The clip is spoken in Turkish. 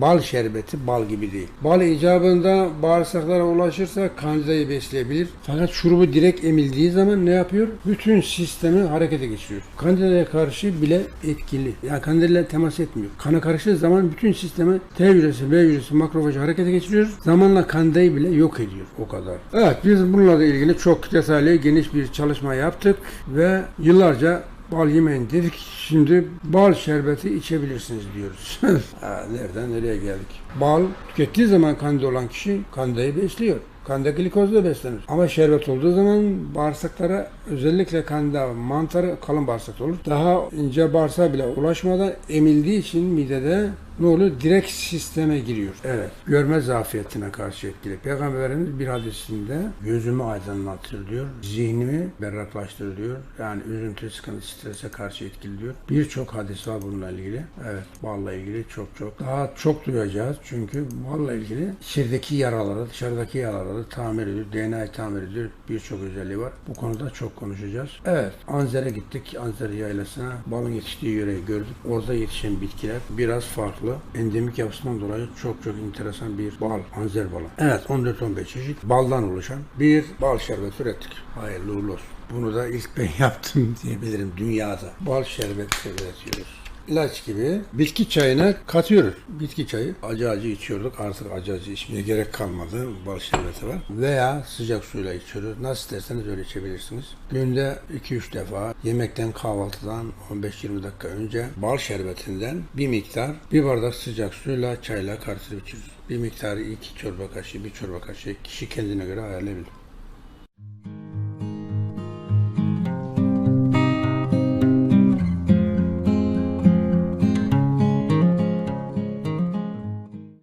Bal şerbeti bal gibi değil. Bal icabında bağırsaklara ulaşırsa kandidayı besleyebilir. Fakat şurubu direkt emildiği zaman ne yapıyor? Bütün sistemi harekete geçiriyor. Kandidaya karşı bile etkili. Yani kandidayla temas etmiyor. Kana karıştığı zaman bütün sistemi T hücresi, B hücresi, makrofajı harekete geçiriyor. Zamanla kandidayı bile yok ediyor. O kadar. Evet biz bununla ilgili çok detaylı geniş bir çalışma yaptık ve yıllarca bal yemeyin dedik. Şimdi bal şerbeti içebilirsiniz diyoruz. nereden nereye geldik? Bal tükettiği zaman kanda olan kişi kandayı besliyor. Kanda glikozla beslenir. Ama şerbet olduğu zaman bağırsaklara özellikle kanda mantarı kalın bağırsakta olur. Daha ince bağırsağa bile ulaşmadan emildiği için midede ne oluyor? Direkt sisteme giriyor. Evet. Görme zafiyetine karşı etkili. Peygamberimiz bir hadisinde gözümü aydınlatır diyor. Zihnimi berraklaştırır diyor. Yani üzüntü, sıkıntı, strese karşı etkili diyor. Birçok hadis var bununla ilgili. Evet. Balla ilgili çok çok. Daha çok duyacağız. Çünkü balla ilgili içerideki yaraları, dışarıdaki yaraları tamir ediyor. DNA'yı tamir ediyor. Birçok özelliği var. Bu konuda çok konuşacağız. Evet. Anzer'e gittik. Anzer yaylasına. Balın yetiştiği yöreyi gördük. Orada yetişen bitkiler biraz farklı. Endemik yapısından dolayı çok çok enteresan bir bal. Anzer balı. Evet 14-15 çeşit baldan oluşan bir bal şerbeti ürettik. Hayırlı uğurlu olsun. Bunu da ilk ben yaptım diyebilirim dünyada. Bal şerbeti üretiyoruz ilaç gibi bitki çayına katıyoruz. Bitki çayı acı acı içiyorduk. Artık acı acı içmeye gerek kalmadı. Bal şerbeti var. Veya sıcak suyla içiyoruz. Nasıl isterseniz öyle içebilirsiniz. Günde 2-3 defa yemekten kahvaltıdan 15-20 dakika önce bal şerbetinden bir miktar bir bardak sıcak suyla çayla karıştırıp içiyoruz. Bir miktarı iki çorba kaşığı, bir çorba kaşığı kişi kendine göre ayarlayabilir.